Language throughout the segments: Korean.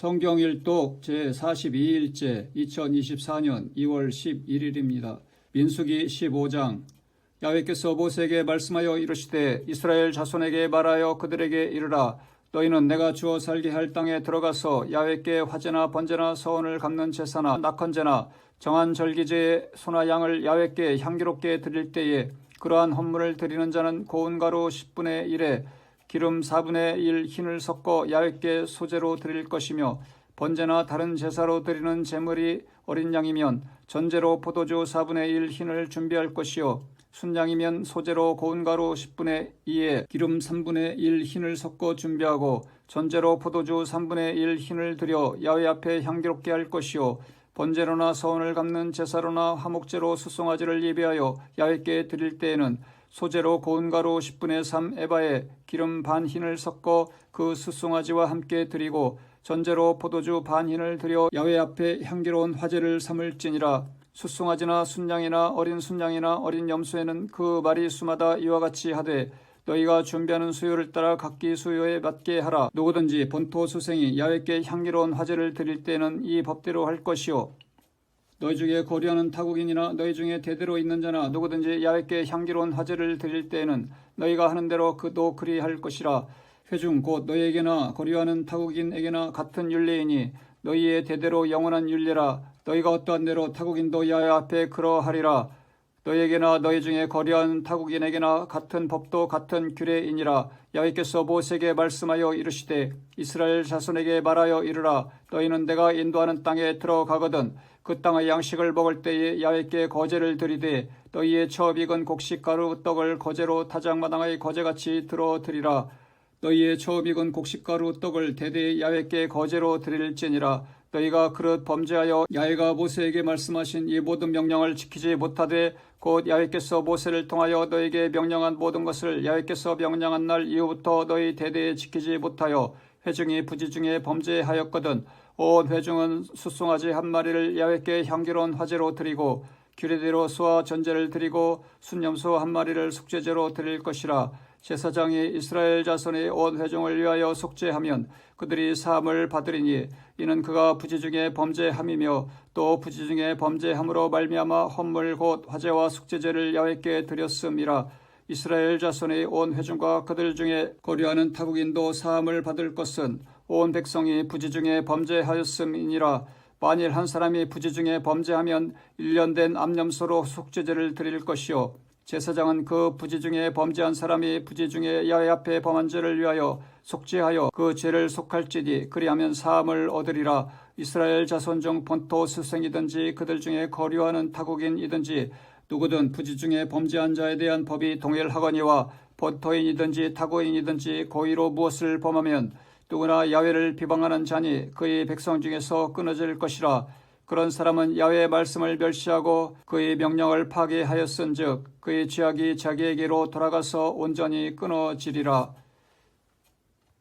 성경일독 제42일째 2024년 2월 11일입니다. 민수기 15장 야외께서 모세에게 말씀하여 이르시되 이스라엘 자손에게 말하여 그들에게 이르라 너희는 내가 주어 살게 할 땅에 들어가서 야외께 화제나 번제나 서원을 갚는 제사나 낙헌제나 정한 절기제에 소나 양을 야외께 향기롭게 드릴 때에 그러한 헌물을 드리는 자는 고운 가루 10분의 1에 기름 4분의 1 흰을 섞어 야외께 소재로 드릴 것이며 번제나 다른 제사로 드리는 제물이 어린 양이면 전제로 포도주 4분의 1 흰을 준비할 것이요. 순양이면 소재로 고운 가루 10분의 2에 기름 3분의 1 흰을 섞어 준비하고 전제로 포도주 3분의 1 흰을 들여 야외 앞에 향기롭게 할 것이요. 번제로나 서원을 갚는 제사로나 화목제로 수송아지를 예비하여 야외께 드릴 때에는 소재로 고운 가루 10분의 3 에바에 기름 반 흰을 섞어 그 수송아지와 함께 드리고 전제로 포도주 반 흰을 들여 야외 앞에 향기로운 화제를 삼을지니라 수송아지나 순양이나 어린 순양이나 어린 염소에는 그 마리 수마다 이와 같이 하되 너희가 준비하는 수요를 따라 각기 수요에 맞게 하라. 누구든지 본토 수생이 야외께 향기로운 화제를 드릴 때는 이 법대로 할 것이요. 너희 중에 거류하는 타국인이나 너희 중에 대대로 있는 자나 누구든지 야외께 향기로운 화제를 드릴 때에는 너희가 하는 대로 그도 그리 할 것이라. 회중 곧 너희에게나 거류하는 타국인에게나 같은 윤례이니 너희의 대대로 영원한 윤례라. 너희가 어떠한 대로 타국인도 야외 앞에 그러하리라. 너희에게나 너희 중에 거리한 타국인에게나 같은 법도 같은 규례이니라 야훼께서 모세에게 말씀하여 이르시되 이스라엘 자손에게 말하여 이르라 너희는 내가 인도하는 땅에 들어가거든 그 땅의 양식을 먹을 때에 야훼께 거제를 드리되 너희의 처업 익은 곡식가루 떡을 거제로 타작마당의 거제같이 들어 드리라. 너희의 처음 익은 곡식가루 떡을 대대 야훼께 거제로 드릴지니라. 너희가 그릇 범죄하여 야훼가 모세에게 말씀하신 이 모든 명령을 지키지 못하되 곧 야훼께서 모세를 통하여 너에게 명령한 모든 것을 야훼께서 명령한 날 이후부터 너희 대대에 지키지 못하여 회중이 부지 중에 범죄하였거든 온 회중은 수송아지 한 마리를 야훼께 향기로운 화제로 드리고 규례대로 수와 전제를 드리고 순념소 한 마리를 속죄제로 드릴 것이라 제사장이 이스라엘 자손의 온 회중을 위하여 속죄하면 그들이 사함을 받으리니 이는 그가 부지 중에 범죄함이며 또 부지 중에 범죄함으로 말미암아 헌물 곧 화제와 속죄제를 야훼께 드렸음이라 이스라엘 자손의 온 회중과 그들 중에 거류하는 타국인도 사함을 받을 것은 온 백성이 부지 중에 범죄하였음이니라. 만일 한 사람이 부지 중에 범죄하면 1년 된 암염소로 속죄제를 드릴 것이요. 제사장은 그 부지 중에 범죄한 사람이 부지 중에 야외 앞에 범한 죄를 위하여 속죄하여 그 죄를 속할지니 그리하면 사함을 얻으리라. 이스라엘 자손 중 본토 스승이든지 그들 중에 거류하는 타국인이든지 누구든 부지 중에 범죄한 자에 대한 법이 동일하거니와 본토인이든지 타국인이든지 고의로 무엇을 범하면 누구나 야외를 비방하는 자니 그의 백성 중에서 끊어질 것이라 그런 사람은 야외의 말씀을 멸시하고 그의 명령을 파괴하였은즉 그의 죄악이 자기에게로 돌아가서 온전히 끊어지리라.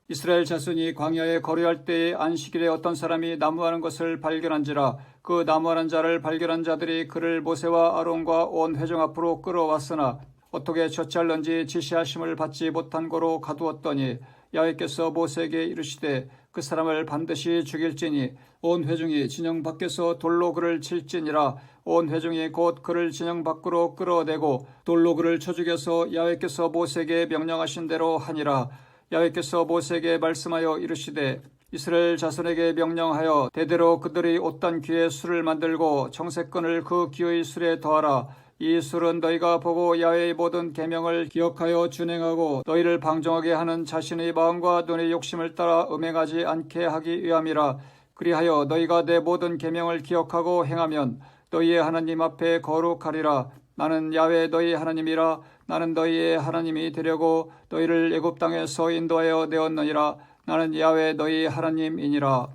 이스라엘 자손이 광야에 거류할 때에 안식일에 어떤 사람이 나무하는 것을 발견한지라 그 나무하는 자를 발견한 자들이 그를 모세와 아론과 온 회중 앞으로 끌어왔으나 어떻게 처치할는지 지시하심을 받지 못한 고로 가두었더니 야훼께서 모세에게 이르시되 그 사람을 반드시 죽일지니 온 회중이 진영 밖에서 돌로 그를 칠지니라. 온 회중이 곧 그를 진영 밖으로 끌어내고 돌로 그를 쳐 죽여서 야훼께서 모세에게 명령하신 대로 하니라. 야훼께서 모세에게 말씀하여 이르시되 이스라엘 자손에게 명령하여 대대로 그들이 옷단 귀에 술을 만들고 정색건을 그 귀의 술에 더하라 이 술은 너희가 보고 야외의 모든 계명을 기억하여 준행하고 너희를 방종하게 하는 자신의 마음과 눈의 욕심을 따라 음행하지 않게 하기 위함이라. 그리하여 너희가 내 모든 계명을 기억하고 행하면 너희의 하나님 앞에 거룩하리라. 나는 야외 너희 하나님이라. 나는 너희의 하나님이 되려고 너희를 애굽 땅에서 인도하여 내었느니라. 나는 야외 너희 하나님이니라.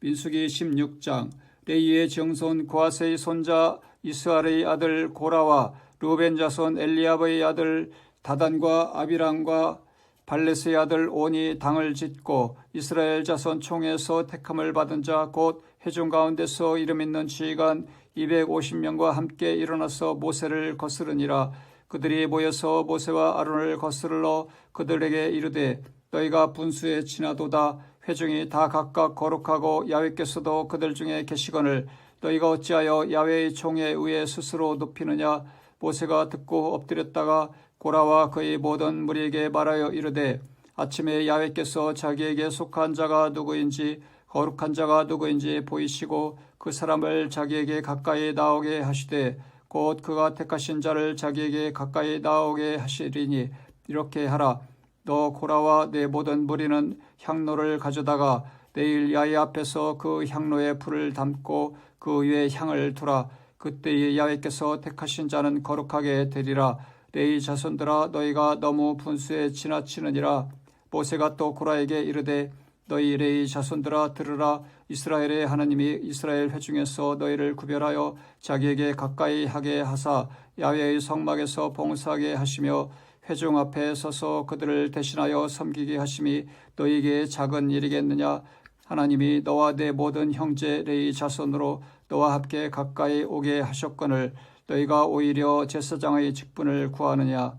민수기 16장 레이의 정손 고아세의 손자 이스라엘의 아들 고라와 루벤 자손 엘리압의 아들 다단과 아비랑과 발레스의 아들 온이 당을 짓고 이스라엘 자손 총에서 택함을 받은 자곧 회중 가운데서 이름 있는 지휘관 250명과 함께 일어나서 모세를 거스르니라. 그들이 모여서 모세와 아론을 거스르러 그들에게 이르되 너희가 분수에 지나도다 회중이 다 각각 거룩하고 야외께서도 그들 중에 계시거늘 너희가 어찌하여 야외의 총에 의해 스스로 높이느냐? 모세가 듣고 엎드렸다가 고라와 그의 모든 무리에게 말하여 이르되 아침에 야외께서 자기에게 속한 자가 누구인지 거룩한 자가 누구인지 보이시고 그 사람을 자기에게 가까이 나오게 하시되 곧 그가 택하신 자를 자기에게 가까이 나오게 하시리니 이렇게 하라 너 고라와 내 모든 무리는 향로를 가져다가 내일 야외 앞에서 그 향로에 불을 담고 그 위에 향을 두라. 그때에 야외께서 택하신 자는 거룩하게 되리라. 레이 자손들아 너희가 너무 분수에 지나치느니라. 모세가 또 고라에게 이르되 너희 레이 자손들아 들으라. 이스라엘의 하나님이 이스라엘 회중에서 너희를 구별하여 자기에게 가까이 하게 하사 야외의 성막에서 봉사하게 하시며 회중 앞에 서서 그들을 대신하여 섬기게 하심이 너희에게 작은 일이겠느냐 하나님이 너와 내 모든 형제 레이 자손으로 너와 함께 가까이 오게 하셨거늘 너희가 오히려 제사장의 직분을 구하느냐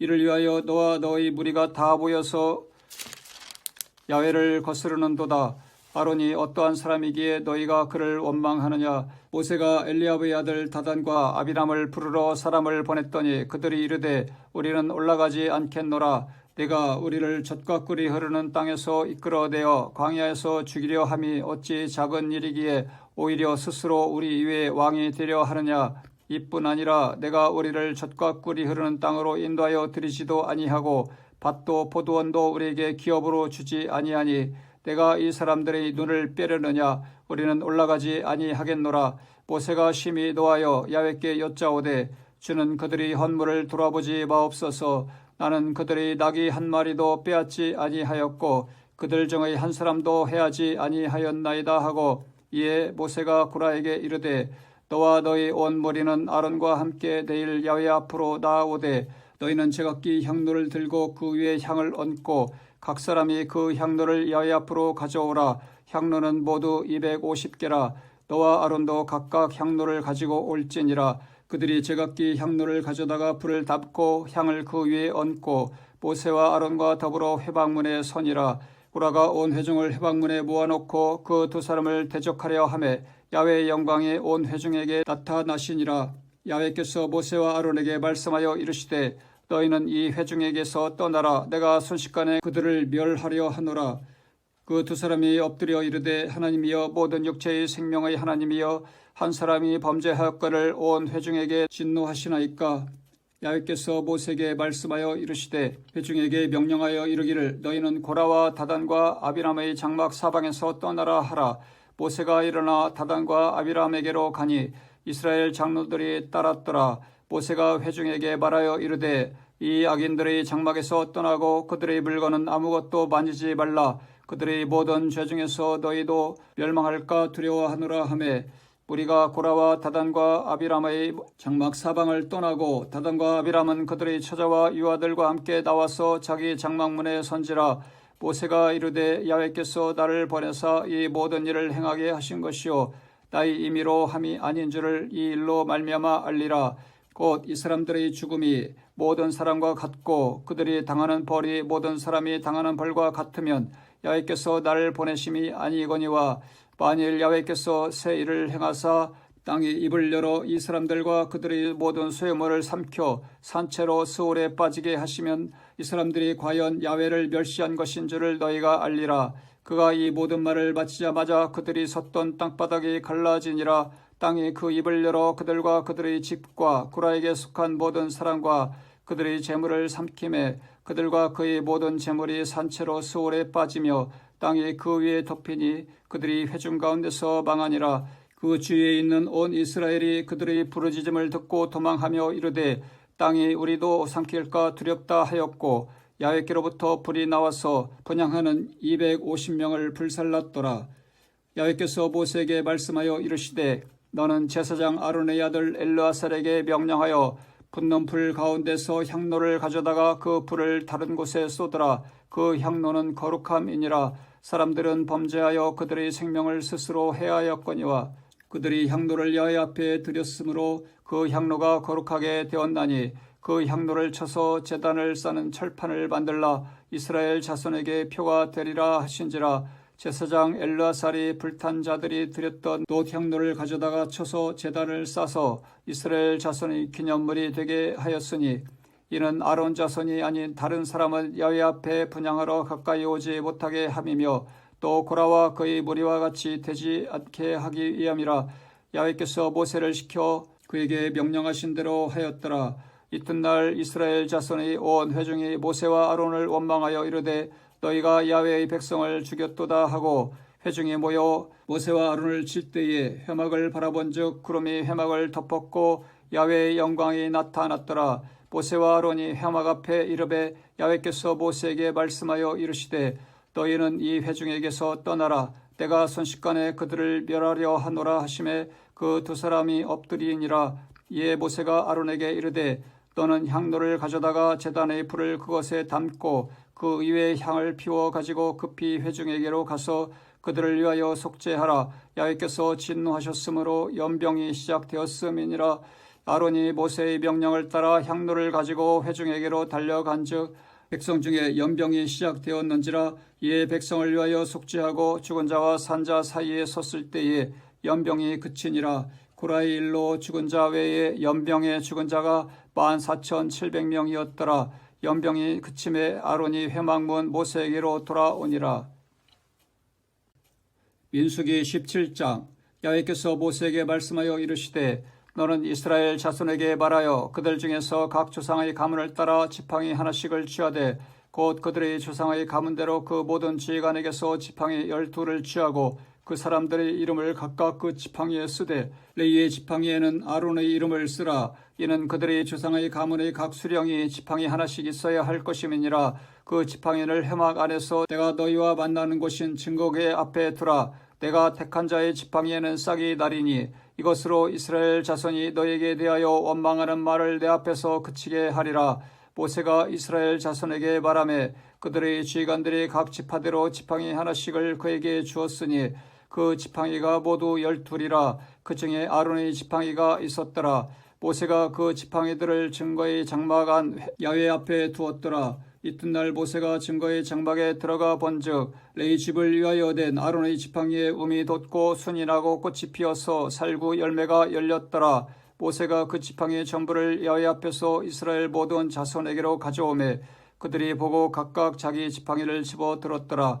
이를 위하여 너와 너희 무리가 다 모여서 야외를 거스르는도다. 아론이 어떠한 사람이기에 너희가 그를 원망하느냐? 모세가 엘리야브의 아들 다단과 아비람을 부르러 사람을 보냈더니 그들이 이르되 우리는 올라가지 않겠노라. 내가 우리를 젖과 꿀이 흐르는 땅에서 이끌어내어 광야에서 죽이려 함이 어찌 작은 일이기에 오히려 스스로 우리 위에 왕이 되려 하느냐? 이뿐 아니라 내가 우리를 젖과 꿀이 흐르는 땅으로 인도하여 드리지도 아니하고 밭도 포도원도 우리에게 기업으로 주지 아니하니 내가 이 사람들의 눈을 빼려느냐? 우리는 올라가지 아니하겠노라. 모세가 심히 노하여 야외께 여짜오되 주는 그들이 헌물을 돌아보지 마옵소서. 나는 그들의 낙이 한 마리도 빼앗지 아니하였고 그들 중의 한 사람도 해하지 아니하였나이다 하고 이에 모세가 구라에게 이르되 너와 너희 온 무리는 아론과 함께 내일 야외 앞으로 나아오되 너희는 제각기 향로를 들고 그 위에 향을 얹고 각 사람이 그 향로를 야외 앞으로 가져오라. 향로는 모두 250개라. 너와 아론도 각각 향로를 가지고 올지니라. 그들이 제각기 향로를 가져다가 불을 닫고 향을 그 위에 얹고 모세와 아론과 더불어 회방문에 서니라. 구라가 온 회중을 회방문에 모아놓고 그 두 사람을 대적하려 하매 야외의 영광이 온 회중에게 나타나시니라. 야외께서 모세와 아론에게 말씀하여 이르시되 너희는 이 회중에게서 떠나라. 내가 순식간에 그들을 멸하려 하노라. 그 두 사람이 엎드려 이르되 하나님이여 모든 육체의 생명의 하나님이여 한 사람이 범죄하였거를 온 회중에게 진노하시나이까? 야외께서 모세에게 말씀하여 이르시되 회중에게 명령하여 이르기를 너희는 고라와 다단과 아비람의 장막 사방에서 떠나라 하라. 모세가 일어나 다단과 아비람에게로 가니 이스라엘 장로들이 따랐더라 모세가 회중에게 말하여 이르되 이 악인들의 장막에서 떠나고 그들의 물건은 아무것도 만지지 말라. 그들의 모든 죄 중에서 너희도 멸망할까 두려워하노라 하매 우리가 고라와 다단과 아비람의 장막 사방을 떠나고 다단과 아비람은 그들의 처자와 유아들과 함께 나와서 자기 장막문에 선지라. 모세가 이르되 야외께서 나를 보내사 이 모든 일을 행하게 하신 것이요. 나의 임의로 함이 아닌 줄을 이 일로 말미암아 알리라 곧 이 사람들의 죽음이 모든 사람과 같고 그들이 당하는 벌이 모든 사람이 당하는 벌과 같으면 야외께서 나를 보내심이 아니거니와 만일 야외께서 새 일을 행하사 땅이 입을 열어 이 사람들과 그들의 모든 소유물을 삼켜 산채로 스올에 빠지게 하시면 이 사람들이 과연 야외를 멸시한 것인 줄을 너희가 알리라. 그가 이 모든 말을 마치자마자 그들이 섰던 땅바닥이 갈라지니라. 땅이 그 입을 열어 그들과 그들의 집과 구라에게 속한 모든 사람과 그들의 재물을 삼킴에 그들과 그의 모든 재물이 산채로 스올에 빠지며 땅이 그 위에 덮이니 그들이 회중 가운데서 망하니라. 그 주위에 있는 온 이스라엘이 그들의 부르짖음을 듣고 도망하며 이르되 땅이 우리도 삼킬까 두렵다 하였고 야외께로부터 불이 나와서 번양하는 250명을 불살랐더라. 야외께서 모세에게 말씀하여 이르시되 너는 제사장 아론의 아들 엘르아살에게 명령하여 붙는 불 가운데서 향로를 가져다가 그 불을 다른 곳에 쏟으라. 그 향로는 거룩함이니라. 사람들은 범죄하여 그들의 생명을 스스로 해하였거니와 그들이 향로를 야외 앞에 들였으므로 그 향로가 거룩하게 되었나니 그 향로를 쳐서 재단을 싸는 철판을 만들라 이스라엘 자손에게 표가 되리라 하신지라 제사장 엘르아살이 불탄 자들이 드렸던 노향로를 가져다가 쳐서 제단을 싸서 이스라엘 자손의 기념물이 되게 하였으니 이는 아론 자손이 아닌 다른 사람은 야외 앞에 분양하러 가까이 오지 못하게 함이며 또 고라와 그의 무리와 같이 되지 않게 하기 위함이라 야외께서 모세를 시켜 그에게 명령하신 대로 하였더라. 이튿날 이스라엘 자손의 온 회중이 모세와 아론을 원망하여 이르되 너희가 야외의 백성을 죽였도다 하고 회중이 모여 모세와 아론을 칠 때에 회막을 바라본즉 구름이 회막을 덮었고 야외의 영광이 나타났더라. 모세와 아론이 회막 앞에 이르되 야외께서 모세에게 말씀하여 이르시되 너희는 이 회중에게서 떠나라. 내가 순식간에 그들을 멸하려 하노라 하심에 그 두 사람이 엎드리니라. 이에 모세가 아론에게 이르되 너는 향로를 가져다가 제단의 불을 그것에 담고 그 위에 향을 피워 가지고 급히 회중에게로 가서 그들을 위하여 속죄하라. 야외께서 진노하셨으므로 연병이 시작되었음이니라. 아론이 모세의 명령을 따라 향로를 가지고 회중에게로 달려간즉 백성 중에 연병이 시작되었는지라 이에 백성을 위하여 속죄하고 죽은 자와 산자 사이에 섰을 때에 연병이 그치니라 고라의 일로 죽은 자 외에 연병에 죽은 자가 만 사천 칠백 명이었더라. 연병이 그침에 아론이 회막문 모세에게로 돌아오니라. 민수기 17장 야외께서 모세에게 말씀하여 이르시되 너는 이스라엘 자손에게 말하여 그들 중에서 각 조상의 가문을 따라 지팡이 하나씩을 취하되 곧 그들의 조상의 가문대로 그 모든 지휘관에게서 지팡이 열두를 취하고 그 사람들의 이름을 각각 그 지팡이에 쓰되 레이의 지팡이에는 아론의 이름을 쓰라. 이는 그들의 조상의 가문의 각 수령이 지팡이 하나씩 있어야 할 것임이니라. 그 지팡이를 해막 안에서 내가 너희와 만나는 곳인 증거계 앞에 두라. 내가 택한 자의 지팡이에는 싹이 나리니 이것으로 이스라엘 자손이 너에게 대하여 원망하는 말을 내 앞에서 그치게 하리라. 모세가 이스라엘 자손에게 말하매 그들의 지휘관들이 각 지파대로 지팡이 하나씩을 그에게 주었으니 그 지팡이가 모두 열둘이라 그 중에 아론의 지팡이가 있었더라. 모세가 그 지팡이들을 증거의 장막 안 야외 앞에 두었더라. 이튿날 모세가 증거의 장막에 들어가 본즉 레이 집을 위하여 된 아론의 지팡이에 음이 돋고 순이 나고 꽃이 피어서 살구 열매가 열렸더라. 모세가 그 지팡이 전부를 야외 앞에서 이스라엘 모든 자손에게로 가져오매 그들이 보고 각각 자기 지팡이를 집어 들었더라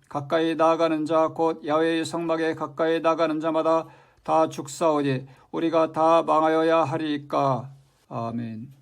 가까이 나아가는 자 곧 야외의 성막에 가까이 나가는 자마다 다 죽사오니 우리가 다 망하여야 하리이까 아멘.